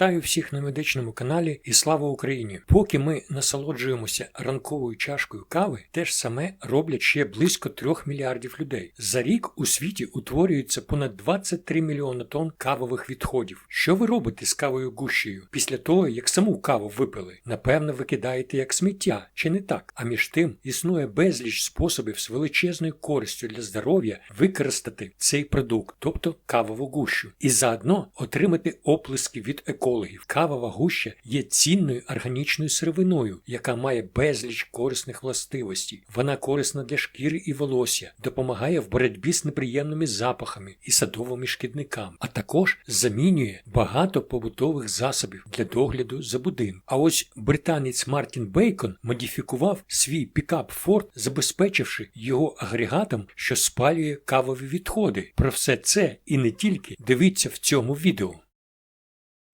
Вітаю всіх на медичному каналі і слава Україні! Поки ми насолоджуємося ранковою чашкою кави, те ж саме роблять ще близько 3 мільярдів людей. За рік у світі утворюється понад 23 мільйони тонн кавових відходів. Що ви робите з кавою гущею після того, як саму каву випили? Напевно, викидаєте як сміття, чи не так? А між тим існує безліч способів з величезною користю для здоров'я використати цей продукт, тобто кавову гущу, і заодно отримати оплески від екологів. Кавова гуща є цінною органічною сировиною, яка має безліч корисних властивостей. Вона корисна для шкіри і волосся, допомагає в боротьбі з неприємними запахами і садовими шкідниками, а також замінює багато побутових засобів для догляду за будинком. А ось британець Мартін Бейкон модифікував свій пікап Ford, забезпечивши його агрегатом, що спалює кавові відходи. Про все це і не тільки дивіться в цьому відео.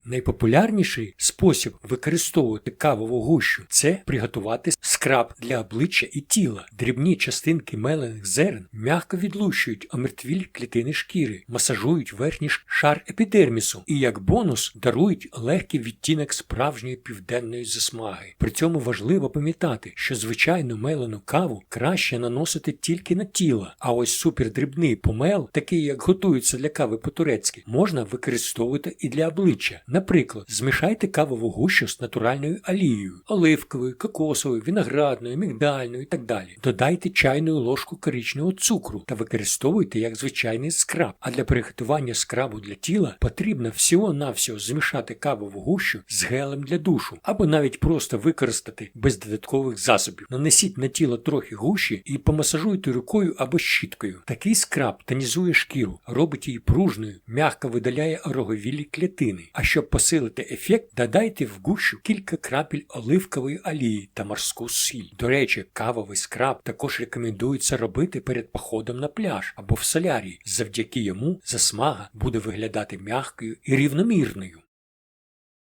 Найпопулярніший спосіб використовувати кавову гущу це приготувати скраб для обличчя і тіла. Дрібні частинки мелених зерен м'яко відлущують омертвілі клітини шкіри, масажують верхній шар епідермісу і як бонус дарують легкий відтінок справжньої південної засмаги. При цьому важливо пам'ятати, що звичайну мелену каву краще наносити тільки на тіло, а ось супердрібний помел, такий як готується для кави по-турецьки, можна використовувати і для обличчя. Наприклад, змішайте кавову гущу з натуральною олією, оливковою, кокосовою, виноградною, мігдальною і так далі. Додайте чайну ложку коричневого цукру та використовуйте як звичайний скраб. А для приготування скрабу для тіла потрібно всього-навсього змішати кавову гущу з гелем для душу, або навіть просто використати без додаткових засобів. Нанесіть на тіло трохи гущі і помасажуйте рукою або щіткою. Такий скраб тонізує шкіру, робить її пружною, м'яко видаляє ороговілі клітини. А щоб посилити ефект, додайте в гущу кілька крапель оливкової олії та морську сіль. До речі, кавовий скраб також рекомендується робити перед походом на пляж або в солярії. Завдяки йому засмага буде виглядати м'якою і рівномірною.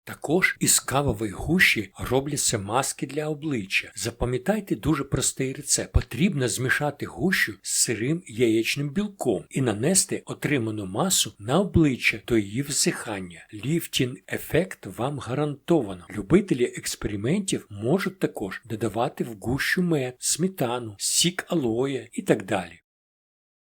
Також із кавової гущі робляться маски для обличчя. Запам'ятайте дуже простий рецепт. Потрібно змішати гущу з сирим яєчним білком і нанести отриману масу на обличчя до її всихання. Ліфтін ефект вам гарантовано. Любителі експериментів можуть також додавати в гущу мед, сметану, сік алоє і так далі.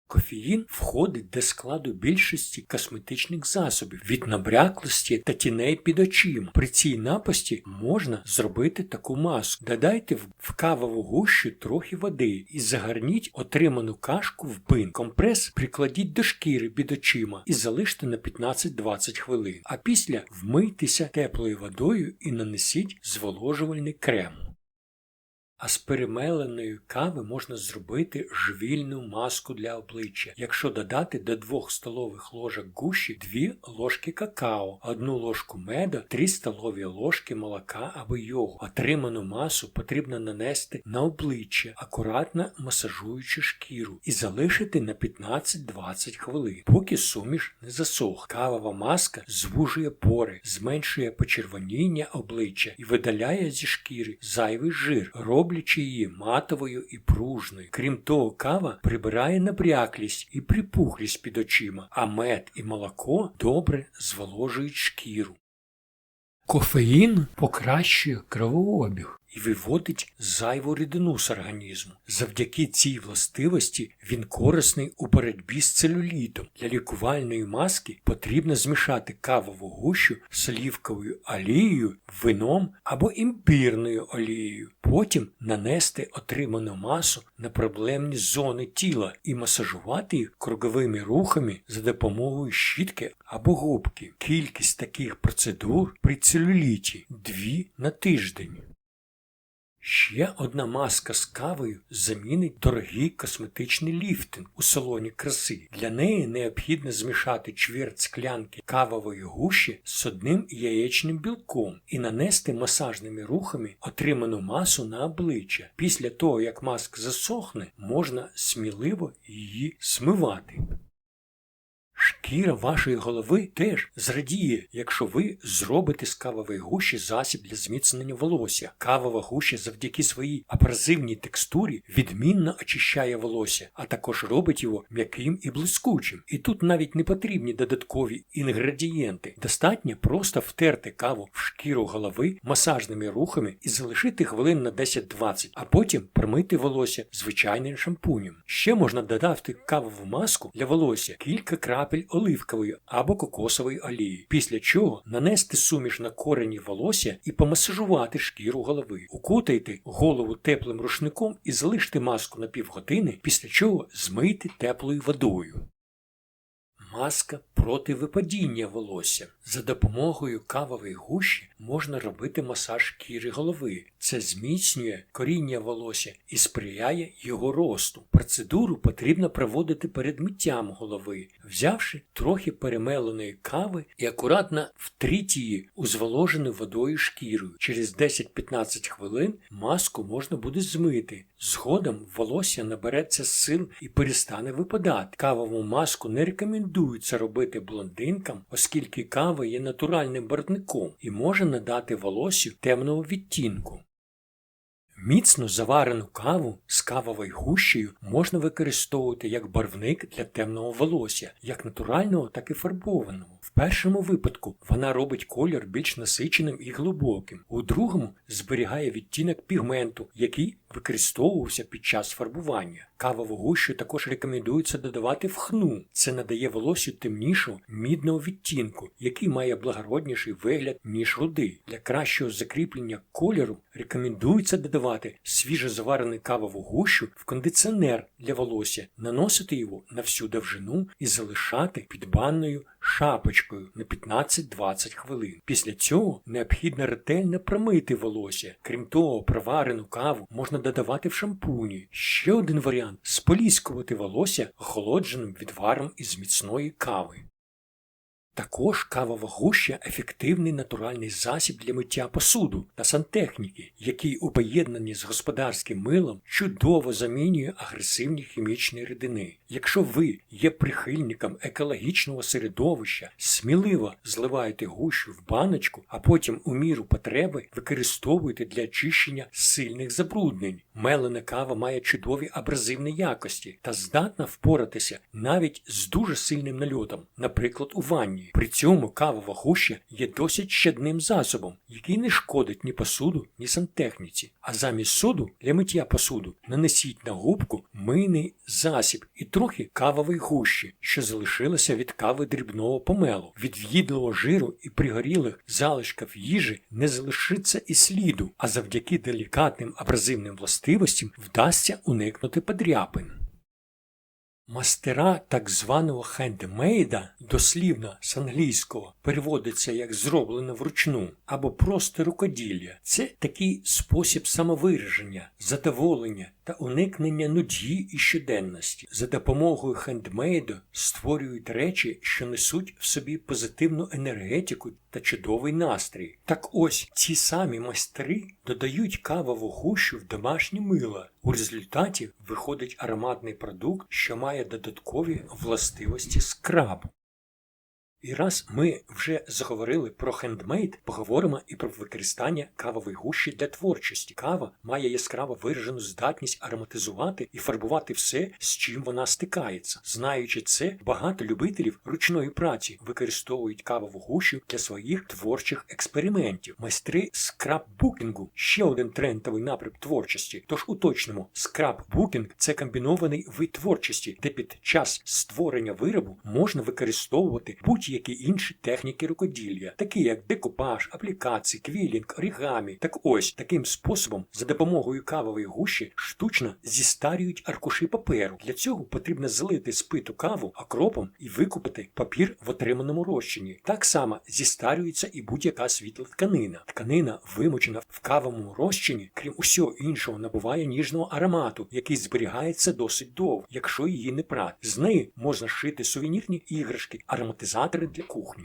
Кофеїн входить до складу більшості косметичних засобів від набряклості та тіней під очима. При цій напасті можна зробити таку маску. Додайте в кавову гущу трохи води і загарніть отриману кашку в бин. Компрес прикладіть до шкіри під очима і залиште на 15-20 хвилин. А після вмийтеся теплою водою і нанесіть зволожувальний крем. А з перемеленої кави можна зробити жвільну маску для обличчя, якщо додати до 2 столових ложок гуші 2 ложки какао, 1 ложку меда, 3 столові ложки молока або йогу. Отриману масу потрібно нанести на обличчя, акуратно масажуючи шкіру, і залишити на 15-20 хвилин, поки суміш не засох. Кавова маска звужує пори, зменшує почервоніння обличчя і видаляє зі шкіри зайвий жир роблячи її матовою і пружною. Крім того, кава прибирає набряклість і припухлість під очима, а мед і молоко добре зволожують шкіру. Кофеїн покращує кровообіг і виводить зайву рідину з організму. Завдяки цій властивості він корисний у боротьбі з целюлітом. Для лікувальної маски потрібно змішати кавову гущу з олівковою олією, вином або імбірною олією. Потім нанести отриману масу на проблемні зони тіла і масажувати їх круговими рухами за допомогою щітки або губки. Кількість таких процедур при целюліті дві на тиждень. Ще одна маска з кавою замінить дорогий косметичний ліфтинг у салоні краси. Для неї необхідно змішати чверть склянки кавової гущі з одним яєчним білком і нанести масажними рухами отриману масу на обличчя. Після того, як маска засохне, можна сміливо її смивати. Шкіра вашої голови теж зрадіє, якщо ви зробите з кавової гущі засіб для зміцнення волосся. Кавова гуща завдяки своїй абразивній текстурі відмінно очищає волосся, а також робить його м'яким і блискучим. І тут навіть не потрібні додаткові інгредієнти. Достатньо просто втерти каву в шкіру голови масажними рухами і залишити хвилин на 10-20, а потім промити волосся звичайним шампунем. Ще можна додати кавову маску для волосся кілька крапель оливкової або кокосової олії, після чого нанести суміш на корені волосся і помасажувати шкіру голови. Укутайте голову теплим рушником і залиште маску на півгодини, після чого змийте теплою водою. Маска проти випадіння волосся. За допомогою кавової гущі можна робити масаж шкіри голови. Це зміцнює коріння волосся і сприяє його росту. Процедуру потрібно проводити перед миттям голови, взявши трохи перемеленої кави і акуратно втріть її у зволожену водою шкірою. Через 10-15 хвилин маску можна буде змити. Згодом волосся набереться сил і перестане випадати. Кавову маску не рекомендується робити блондинкам, оскільки кава є натуральним барвником і може надати волоссю темного відтінку. Міцно заварену каву з кавовою гущею можна використовувати як барвник для темного волосся, як натурального, так і фарбованого. Першому випадку вона робить колір більш насиченим і глибоким, у другому зберігає відтінок пігменту, який використовувався під час фарбування. Кавову гущу також рекомендується додавати в хну. Це надає волосю темнішого мідного відтінку, який має благородніший вигляд, ніж руди. Для кращого закріплення кольору рекомендується додавати свіжозаварену кавову гущу в кондиціонер для волосся, наносити його на всю довжину і залишати під банною шапочкою на 15-20 хвилин. Після цього необхідно ретельно промити волосся. Крім того, проварену каву можна додавати в шампуні. Ще один варіант споліскувати волосся охолодженим відваром із міцної кави. Також кавова гуща ефективний натуральний засіб для миття посуду та сантехніки, який у поєднанні з господарським милом чудово замінює агресивні хімічні рідини. Якщо ви є прихильником екологічного середовища, сміливо зливайте гущу в баночку, а потім у міру потреби використовуйте для очищення сильних забруднень. Мелена кава має чудові абразивні якості та здатна впоратися навіть з дуже сильним нальотом, наприклад, у ванні. При цьому кавова гуща є досить щадним засобом, який не шкодить ні посуду, ні сантехніці. А замість соду для миття посуду нанесіть на губку мийний засіб і трохи кавової гущі, що залишилося від кави дрібного помелу. Від в'їдлого жиру і пригорілих залишків їжі не залишиться і сліду, а завдяки делікатним абразивним властивостям вдасться уникнути подряпин. Мастера так званого хендмейда, дослівно з англійського, переводиться як зроблено вручну або просто рукоділля. Це такий спосіб самовираження, задоволення та уникнення нудьги і щоденності. За допомогою хендмейду створюють речі, що несуть в собі позитивну енергетику та чудовий настрій. Так ось ці самі майстри додають кавову гущу в домашнє мило. У результаті виходить ароматний продукт, що має додаткові властивості скрабу. І раз ми вже заговорили про хендмейд, поговоримо і про використання кавової гущі для творчості. Кава має яскраво виражену здатність ароматизувати і фарбувати все, з чим вона стикається. Знаючи це, багато любителів ручної праці використовують кавову гущу для своїх творчих експериментів. Майстри скраббукінгу ще один трендовий напрям творчості. Тож уточнимо, скраббукінг – це комбінований вид творчості, де під час створення виробу можна використовувати будь-які які інші техніки рукоділля, такі як декупаж, аплікації, квілінг, орігамі. Так ось таким способом, за допомогою кавової гущі, штучно зістарюють аркуші паперу. Для цього потрібно залити спиту каву окропом і викупити папір в отриманому розчині. Так само зістарюється і будь-яка світла тканина. Тканина, вимочена в кавовому розчині, крім усього іншого, набуває ніжного аромату, який зберігається досить довго, якщо її не прати. З неї можна шити сувенірні іграшки, ароматизатори для кухні.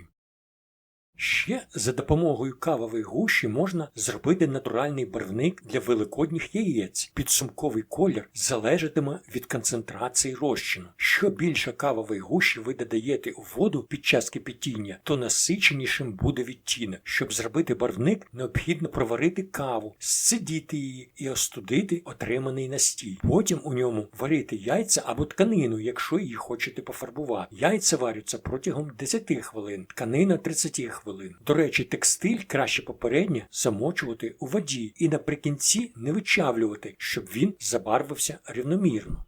Ще за допомогою кавової гущі можна зробити натуральний барвник для великодніх яєць. Підсумковий колір залежатиме від концентрації розчину. Що більше кавової гущі ви додаєте у воду під час кипятіння, то насиченішим буде відтінок. Щоб зробити барвник, необхідно проварити каву, сцедіти її і остудити отриманий настій. Потім у ньому варити яйця або тканину, якщо її хочете пофарбувати. Яйця варяться протягом 10 хвилин, тканина 30 хвилин. До речі, текстиль краще попередньо замочувати у воді і наприкінці не вичавлювати, щоб він забарвився рівномірно.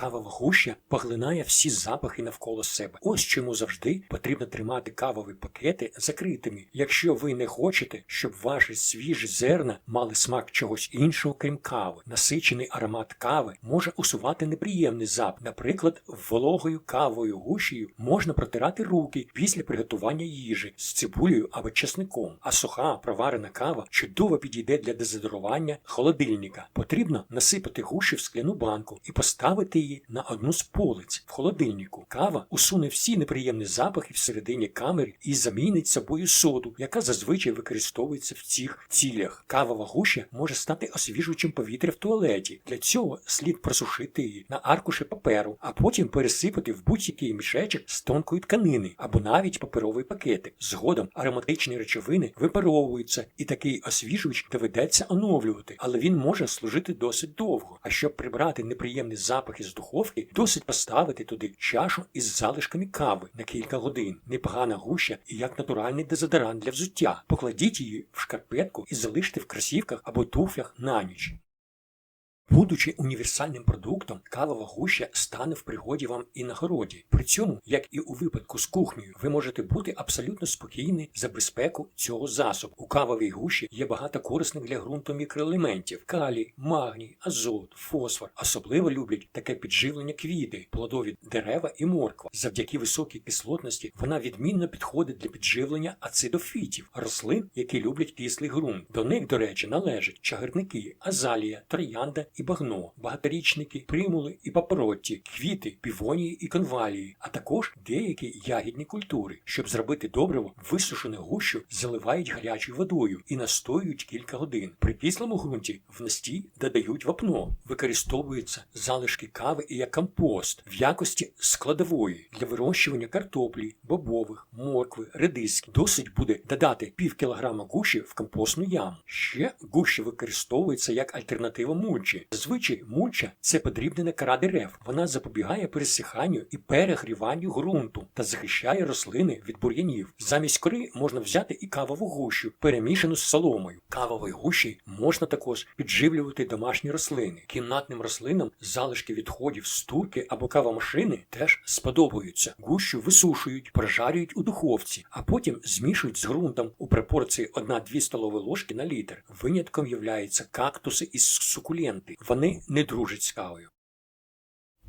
Кавова гуща поглинає всі запахи навколо себе. Ось чому завжди потрібно тримати кавові пакети закритими, якщо ви не хочете, щоб ваші свіжі зерна мали смак чогось іншого, крім кави. Насичений аромат кави може усувати неприємний запах. Наприклад, вологою кавою гущею можна протирати руки після приготування їжі з цибулею або чесником, а суха проварена кава чудово підійде для дезодорування холодильника. Потрібно насипати гущу в скляну банку і поставити її на одну з полиць в холодильнику. Кава усуне всі неприємні запахи всередині камери і замінить собою соду, яка зазвичай використовується в цих цілях. Кавова гуща може стати освіжуючим повітря в туалеті. Для цього слід просушити її на аркуші паперу, а потім пересипати в будь-який мішечок з тонкої тканини або навіть паперовий пакетик. Згодом ароматичні речовини випаровуються, і такий освіжувач доведеться оновлювати, але він може служити досить довго. А щоб прибрати неприємні запахи з духовки, досить поставити туди чашу із залишками кави на кілька годин. Непогана гуща і як натуральний дезодорант для взуття. Покладіть її в шкарпетку і залиште в кросівках або туфлях на ніч. Будучи універсальним продуктом, кавова гуща стане в пригоді вам і на городі. При цьому, як і у випадку з кухнею, ви можете бути абсолютно спокійні за безпеку цього засобу. У кавовій гущі є багато корисних для ґрунту мікроелементів: калій, магній, азот, фосфор. Особливо люблять таке підживлення квіти, плодові дерева і морква. Завдяки високій кислотності вона відмінно підходить для підживлення ацидофітів, рослин, які люблять кислий ґрунт. До них, до речі, належать чагарники, азалія, троянда і багно, багаторічники, примули і папоротті, квіти, півонії і конвалії, а також деякі ягідні культури. Щоб зробити добриво, висушену гущу заливають гарячою водою і настоюють кілька годин. При кислому ґрунті в настій додають вапно, використовуються залишки кави і як компост в якості складової для вирощування картоплі, бобових, моркви, редиски. Досить буде додати пів кілограма гущі в компостну яму. Ще гуща використовується як альтернатива мульчі. Зазвичай мульча це подрібнена кора дерев. Вона запобігає пересиханню і перегріванню ґрунту та захищає рослини від бур'янів. Замість кори можна взяти і кавову гущу, перемішану з соломою. Кавової гущі можна також підживлювати домашні рослини. Кімнатним рослинам залишки відходів з турки або кавомашини теж сподобаються. Гущу висушують, прожарюють у духовці, а потім змішують з ґрунтом у пропорції 1-2 столові ложки на літр. Винятком являються кактуси із сукуленти. Вони не дружать з кавою.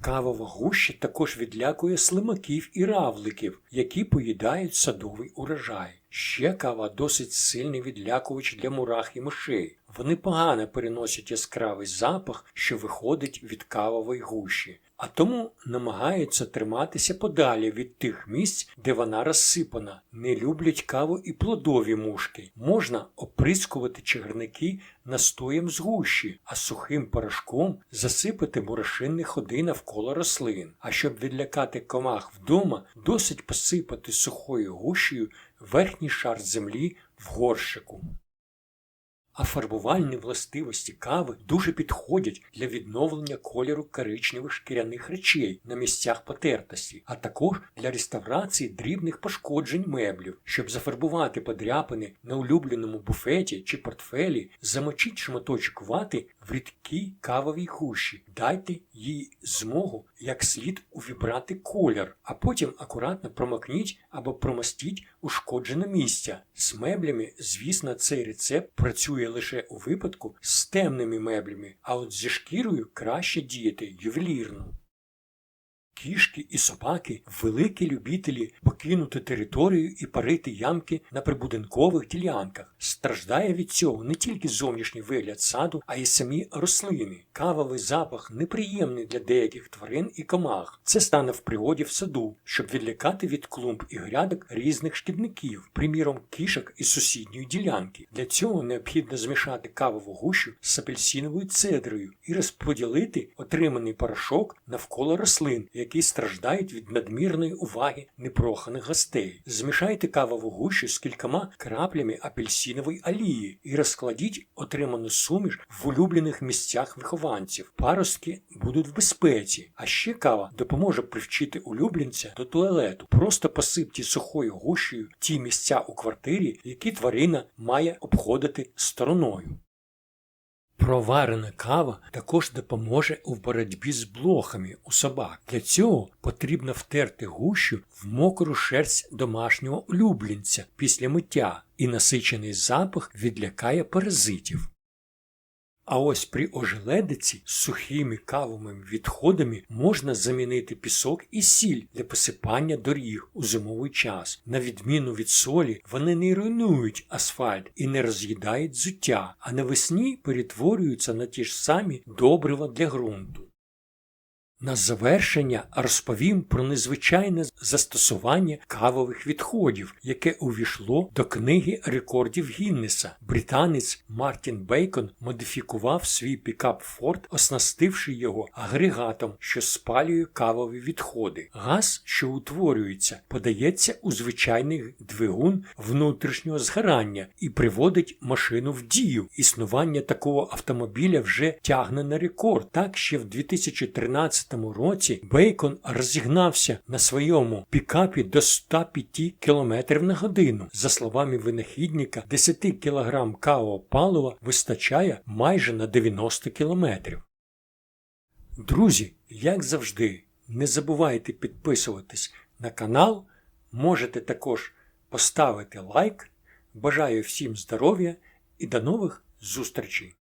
Кавова гуща також відлякує слимаків і равликів, які поїдають садовий урожай. Ще кава досить сильний відлякувач для мурах і мишей. Вони погано переносять яскравий запах, що виходить від кавової гущі, а тому намагаються триматися подалі від тих місць, де вона розсипана. Не люблять каву і плодові мушки. Можна оприскувати чагарники настоєм з гущі, а сухим порошком засипати мурашинні ходи навколо рослин. А щоб відлякати комах вдома, досить посипати сухою гущею верхній шар землі в горщику. А фарбувальні властивості кави дуже підходять для відновлення кольору коричневих шкіряних речей на місцях потертості, а також для реставрації дрібних пошкоджень меблів. Щоб зафарбувати подряпини на улюбленому буфеті чи портфелі, замочіть шматочок вати в рідкій кавовій гущі, дайте їй змогу як слід увібрати колір, а потім акуратно промокніть або промастіть ушкоджене місця. З меблями, звісно, цей рецепт працює лише у випадку з темними меблями, а от зі шкірою краще діяти ювелірно. Кішки і собаки великі любителі покинути територію і парити ямки на прибудинкових ділянках. Страждає від цього не тільки зовнішній вигляд саду, а й самі рослини. Кавовий запах неприємний для деяких тварин і комах. Це стане в пригоді в саду, щоб відлякати від клумб і грядок різних шкідників, приміром кішок із сусідньої ділянки. Для цього необхідно змішати кавову гущу з апельсиновою цедрою і розподілити отриманий порошок навколо рослин, страждають від надмірної уваги непроханих гостей. Змішайте кавову гущу з кількома краплями апельсинової олії і розкладіть отриману суміш в улюблених місцях вихованців. Паростки будуть в безпеці, а ще кава допоможе привчити улюбленця до туалету. Просто посипте сухою гущею ті місця у квартирі, які тварина має обходити стороною. Проварена кава також допоможе у боротьбі з блохами у собак. Для цього потрібно втерти гущу в мокру шерсть домашнього улюбленця після миття, і насичений запах відлякає паразитів. А ось при ожеледиці з сухими кавовими відходами можна замінити пісок і сіль для посипання доріг у зимовий час. На відміну від солі, вони не руйнують асфальт і не роз'їдають зуття, а навесні перетворюються на ті ж самі добрива для ґрунту. На завершення розповім про незвичайне застосування кавових відходів, яке увійшло до книги рекордів Гіннеса. Британець Мартін Бейкон модифікував свій пікап Форд, оснастивши його агрегатом, що спалює кавові відходи. Газ, що утворюється, подається у звичайний двигун внутрішнього згорання і приводить машину в дію. Існування такого автомобіля вже тягне на рекорд. Так ще в 2013 році Бейкон розігнався на своєму пікапі до 105 км на годину. За словами винахідника, 10 кг кавового палива вистачає майже на 90 км. Друзі, як завжди, не забувайте підписуватись на канал. Можете також поставити лайк. Бажаю всім здоров'я і до нових зустрічей!